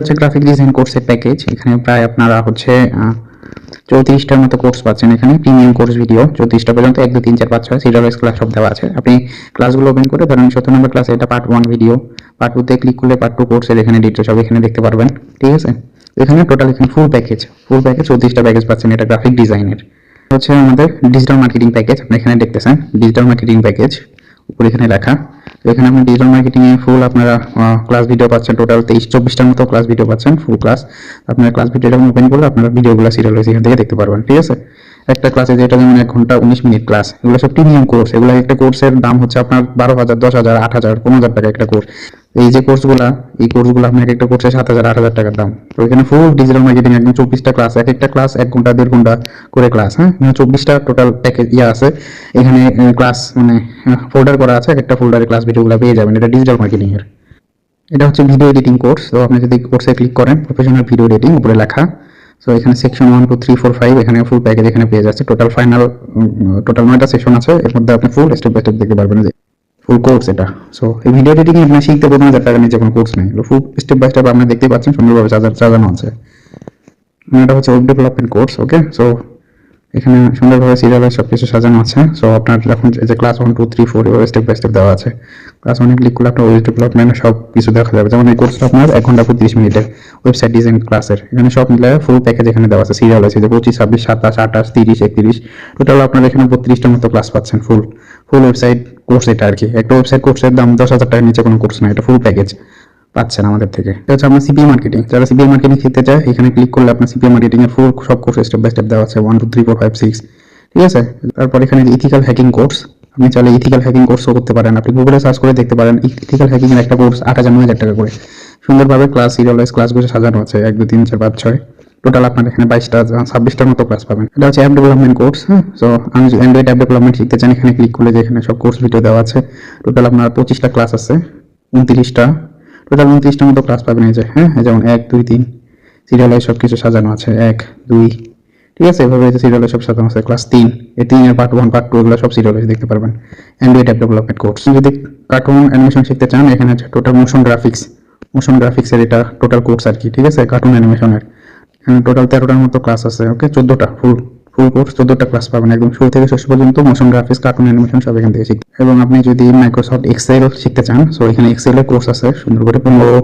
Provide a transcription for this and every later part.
হচ্ছে graphic design কোর্সের package এখানে প্রায় আপনারা হচ্ছে চৌত্রিশটার মতো কোর্স পাচ্ছেন এখানে প্রিমিয়াম কোর্স ভিডিও চৌত্রিশটা পর্যন্ত এক দু তিন, চার, পাঁচ, ছয় সিরিয়াল ক্লাস সব দেওয়া আছে। আপনি ক্লাসগুলো ওপেন করে ধরেন সত্তর নম্বর ক্লাসে এটা পার্ট ওয়ান ভিডিও পার্ট টুতে ক্লিক করলে পার্ট টু কোর্সের এখানে ডিটেলস সব এখানে দেখতে পারবেন। ঠিক আছে? এখানে টোটাল এখানে ফুল প্যাকেজ ফুল প্যাকেজ চৌত্রিশটা প্যাকেজ পাচ্ছেন এটা গ্রাফিক ডিজাইনের হচ্ছে আমাদের ডিজিটাল মার্কেটিং প্যাকেজ আপনি এখানে দেখতেছেন। ডিজিটাল মার্কেটিং প্যাকেজ উপরে এখানে লেখা। এখানে আপনি ডিজিটাল মার্কেটিং এ ফুল আপনারা ক্লাস ভিডিও পাচ্ছেন টোটাল তেইশ, চব্বিশটার মতো ক্লাস ভিডিও পাচ্ছেন ফুল ক্লাস আপনার ক্লাস ভিডিও ওপেন করলে আপনারা ভিডিওগুলো সিরিয়াল ওয়াইজ এখান থেকে দেখতে পারবেন, ঠিক আছে? একটা ক্লাসে যেটা যেমন এক ঘণ্টা উনিশ মিনিট ক্লাস এগুলো সব প্রিমিয়াম কোর্স এগুলো একটা কোর্সের দাম হচ্ছে আপনার বারো হাজার, দশ হাজার, আট হাজার, পনেরো হাজার টাকা একটা কোর্স এই যে কোর্সগুলা এই কোর্সগুলো আপনার একটা কোর্সে সাত হাজার, আট হাজার টাকার দাম। তো এখানে ফুল ডিজিটাল মার্কেটিং একদম চব্বিশটা ক্লাস এক একটা ক্লাস এক ঘণ্টা, দেড় ঘণ্টা করে ক্লাস হ্যাঁ? চব্বিশটা টোটাল প্যাকেজ ইয়ে আছে। এখানে ক্লাস মানে ফোল্ডার করা আছে, এক একটা ফোল্ডারে ক্লাস ভিডিওগুলো পেয়ে যাবেন। এটা ডিজিটাল মার্কেটিং এর। এটা হচ্ছে ভিডিও এডিটিং কোর্স তো আপনি যদি কোর্সে ক্লিক করেন প্রফেশনাল ভিডিও এডিটিং উপরে লেখা। সো এখানে section one two three four five এখানে ফুল প্যাকেজ এখানে পেয়ে যাচ্ছে। টোটাল ফাইনাল টোটাল নয়টা সেকশন আছে, এর মধ্যে আপনি ফুল স্টেপ বাই স্টেপ দেখতে পারবেন। ফুল কোর্স এটা। সো এই ভিডিও এডিটিং আপনি শিখতে প্রথমে হাজার টাকা নিচে কোনো কোর্স নেই। ফুল স্টেপ বাই স্টেপ আপনি দেখতে পাচ্ছেন সুন্দরভাবে সাজা- সাজানো আছে আর এটা হচ্ছে web development course okay so এখানে সুন্দরভাবে সিরিয়ালে সব কিছু সাজানো আছে। সো আপনার এই যে class one two three four এভাবে স্টেপ বাই স্টেপ দেওয়া আছে। ক্লাস ওয়ানে ক্লিক করলে আপনার ওয়েব ডেভেলপমেন্ট সব কিছু দেখা যাবে। যেমন এই কোর্সটা আপনার এক ঘণ্টা পঁয়ত্রিশ মিনিটের ওয়েবসাইট ডিজাইন ক্লাসের এখানে সব মিলে ফুল প্যাকেজ এখানে দেওয়া আছে। সিরিয়াল আছে যে পঁচিশ, ছাব্বিশ, সাতাশ, আঠাশ, তিরিশ, একত্রিশ। টোটাল আপনার এখানে বত্রিশটার মতো ক্লাস পাচ্ছেন ফুল ফুল ওয়েবসাইট কোর্স এটা আর কি। একটা ওয়েবসাইট কোর্সের দাম দশ হাজার টাকার নিচে কোনো কোর্স না, এটা ফুল প্যাকেজ পাচ্ছেন আমাদের থেকে। এটা হচ্ছে আপনার সিপিএ মার্কেটিং যারা সিপিএ মার্কেটিং শিখতে চায়, এখানে ক্লিক করলে আপনার সিপিএ মার্কেটিং এর ফুল সব কোর্স স্টেপ বাই স্টেপ দেওয়া আছে। One two three four five six ঠিক আছে? তারপর এখানে ইথিক্যাল হ্যাকিং কোর্স আপনি চাইলে ইথিক্যাল হ্যাকিং কোর্সও করতে পারেন। আপনি গুগলে সার্চ করে দেখতে পারেন ইথিক্যাল হ্যাকিং এর একটা কোর্স আট হাজার নয় হাজার টাকা করে। সুন্দরভাবে ক্লাস সিরিয়াল ওয়াইজ ক্লাসগুলো সাজানো আছে। এক, দুই, তিন, চার, পাঁচ, ছয়। টোটাল আপনার এখানে বাইশটা, ছাব্বিশটার মতো ক্লাস পাবেন। এটা হচ্ছে অ্যাপ ডেভেলপমেন্ট কোর্স হ্যাঁ? সো আমি যদি অ্যান্ড্রয়েড অ্যাপ ডেভেলপমেন্ট শিখতে চান, এখানে ক্লিক করলে যে এখানে সব কোর্স ভিডিও দেওয়া আছে। টোটাল আপনার পঁচিশটা ক্লাস আছে, উনত্রিশটা। টোটাল উনত্রিশটার মতো ক্লাস পাবেন এই যে হ্যাঁ? যেমন এক, দুই, তিন সিরিয়ালে সব কিছু সাজানো আছে, এক, দুই, ঠিক আছে? এভাবে যে সিরিয়ালে সব সাজানো আছে ক্লাস তিন, এই তিনের পার্ট ওয়ান পার্ট টু এগুলো সব সিরিয়ালে দেখতে পারবেন। অ্যান্ড্রয়েড অ্যাপ ডেভেলপমেন্ট কোর্স যদি কার্টুন অ্যানিমেশন শিখতে চান, এখানে আছে টোটাল মোশন গ্রাফিক্স মোশন গ্রাফিক্সের এটা টোটাল কোর্স আর কি, ঠিক আছে? কার্টুন অ্যানিমেশনের টোটাল তেরোটার মতো ক্লাস আছে ওকে চোদ্দোটা ফুল ফুল কোর্স চোদ্দোটা ক্লাস পাবেন। একদম শুরু থেকে শেষ পর্যন্ত মোশন গ্রাফিক্স কার্টুন অ্যানিমেশন সব এখান থেকে শিখতে। এবং আপনি যদি মাইক্রোসফট এক্সেল শিখতে চান সো এখানে এক্সেলের কোর্স আছে, সুন্দর করে পনেরো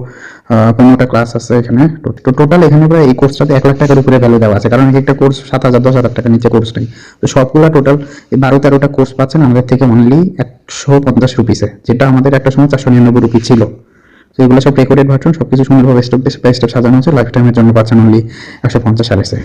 পনেরোটা ক্লাস আছে এখানে। তো টোটাল এখানে প্রায় এই কোর্সটাতে এক লাখ টাকার উপরে ভ্যালু দেওয়া আছে। কারণ একটা কোর্স সাত হাজার, দশ হাজার টাকা নিচে কোর্স নেই। তো সবগুলো টোটাল এই বারো, তেরোটা কোর্স পাচ্ছেন, আমাদের থেকে অনলি একশো পঞ্চাশ রুপিসে যেটা আমাদের একটা সময় চারশো নিরানব্বই রুপি ছিল। তো এগুলো সব রেকর্ডেড ভার্সন সব কিছু সুন্দরভাবে স্টেপ বাই স্টেপ সাজানো আছে। লাইফ টাইমের জন্য পাচ্ছেন অনলি একশো পঞ্চাশ সালেসে